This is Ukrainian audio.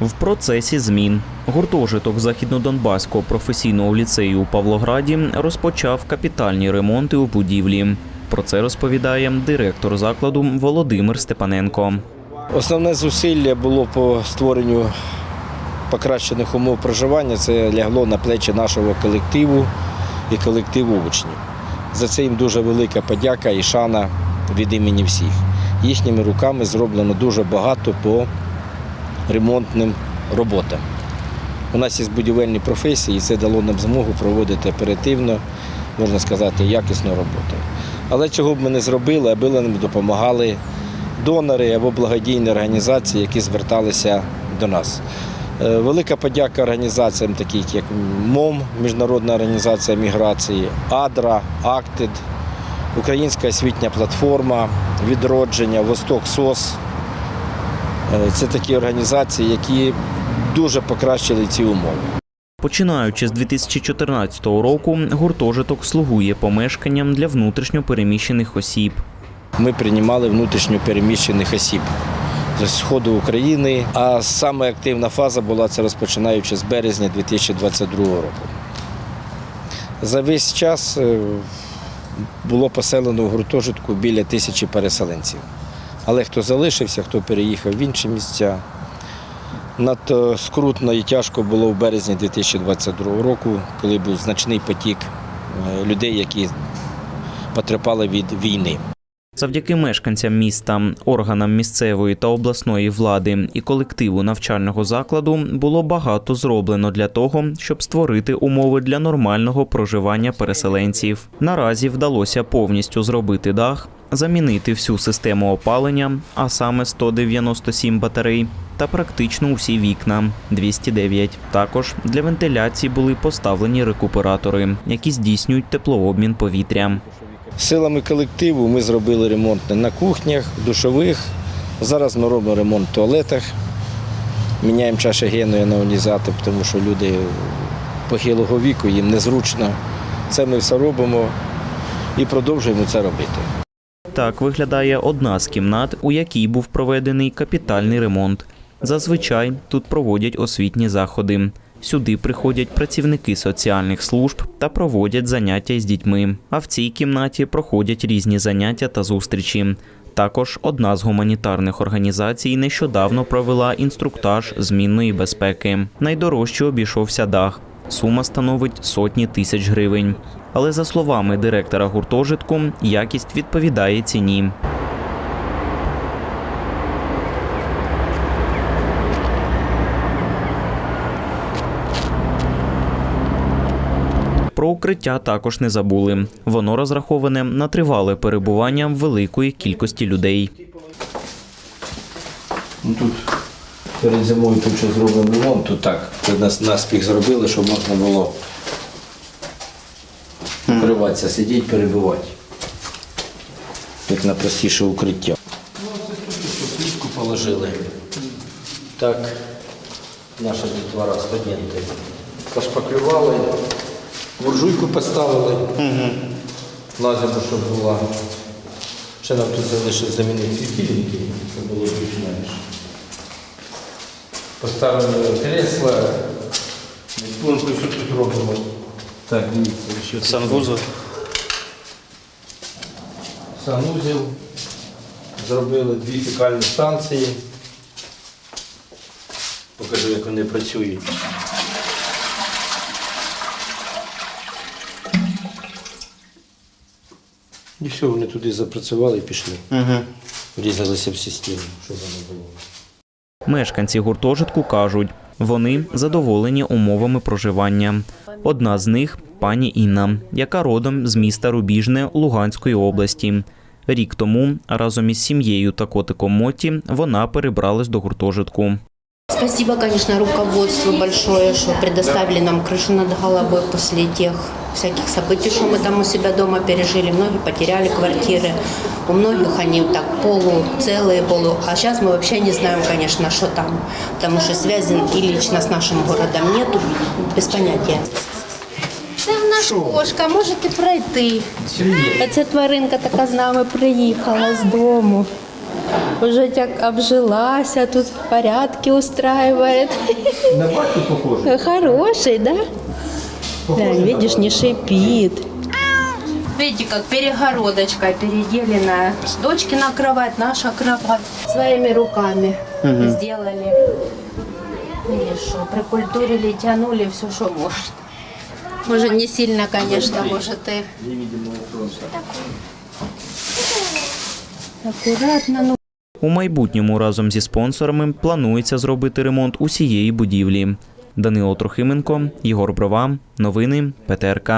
В процесі змін гуртожиток західнодонбаського професійного ліцею у Павлограді розпочав капітальні ремонти у будівлі. Про це розповідає директор закладу Володимир Степаненко. Основне зусилля було по створенню покращених умов проживання. Це лягло на плечі нашого колективу і колективу учнів. За це їм дуже велика подяка і шана від імені всіх. Їхніми руками зроблено дуже багато по ремонтним роботам. У нас є будівельні професії, і це дало нам змогу проводити оперативно, можна сказати, якісну роботу. Але цього б ми не зробили, аби нам допомагали донори або благодійні організації, які зверталися до нас. Е, Велика подяка організаціям, таких як МОМ, Міжнародна організація міграції, АДРА, АКТИД, Українська освітня платформа, Відродження, Восток СОС. Е, Це такі організації, які дуже покращили ці умови. Починаючи з 2014 року, гуртожиток слугує помешканням для внутрішньо переміщених осіб. Ми приймали внутрішньо переміщених осіб з сходу України. А саме активна фаза була це розпочинаючи з березня 2022 року. За весь час е, було поселено в гуртожитку біля тисячі переселенців. Але хто залишився, хто переїхав в інші місця. Надто скрутно і тяжко було в березні 2022 року, коли був значний потік е, людей, які потерпали від війни. Завдяки мешканцям міста, органам місцевої та обласної влади і колективу навчального закладу було багато зроблено для того, щоб створити умови для нормального проживання переселенців. Наразі вдалося повністю зробити дах, замінити всю систему опалення, а саме 197 батарей, та практично усі вікна 209. Також для вентиляції були поставлені рекуператори, які здійснюють теплообмін повітря. Силами колективу ми зробили ремонт на кухнях, душових. Зараз ми робимо ремонт в туалетах, міняємо чаші геною на тому що люди похилого віку, їм незручно. Це ми все робимо і продовжуємо це робити. Так виглядає одна з кімнат, у якій був проведений капітальний ремонт. Зазвичай тут проводять освітні заходи. Сюди приходять працівники соціальних служб та проводять заняття із дітьми. А в цій кімнаті проходять різні заняття та зустрічі. Також одна з гуманітарних організацій нещодавно провела інструктаж змінної безпеки. Найдорожче обійшовся дах. Сума становить сотні тисяч гривень. Але за словами директора гуртожитку, якість відповідає ціні. Про укриття також не забули. Воно розраховане на тривале перебування великої кількості людей. Ну, тут перед зимою тут ще зробимо ремонт, тут так. Наспіх зробили, щоб можна було укриватися, сидіти, перебувати. Як на простіше укриття. Ну, це плітку положили. Так, наша дітвора студенти пошпаклювали, буржуйку поставили. Лазимо, щоб була. Ще нам тут залишилось замінити світильники, щоб було більш-менш. Поставили кресла, відпонку, що тут робимо. Так, дивіться, що. Санвузол. Санузел. Зробили дві фікальні станції. Покажу, як вони працюють. І все, вони туди запрацювали і пішли. Угу. Врізалися в систему, щоб воно було. Мешканці гуртожитку кажуть, вони задоволені умовами проживання. Одна з них пані Інна, яка родом з міста Рубіжне Луганської області. Рік тому разом із сім'єю та котиком Моті вона перебралась до гуртожитку. Спасибо, конечно, руководству большое, что предоставили нам крышу над головой после тех всяких событий, что мы там у себя дома пережили. Многие потеряли квартиры, у многих они так полуцелые, полу... А сейчас мы вообще не знаем, конечно, что там, потому что связи и лично с нашим городом нету, без понятия. Це в нас кошка, можете пройти. А ця тваринка така з нами приїхала з дому. Уже так обжилась, а тут порядки устраивает. На батьку похоже. Хороший, да? Глянь, видишь, не шипит. Видите, как перегородочка переделенная. Дочки на кровать, наша кровать. Своими руками сделали. Видишь, прикультурили, тянули все, что может. Может, не сильно, конечно, может и... Аккуратно, ну, У майбутньому разом зі спонсорами планується зробити ремонт усієї будівлі. Данило Трохименко, Єгор Брова. Новини ПТРК.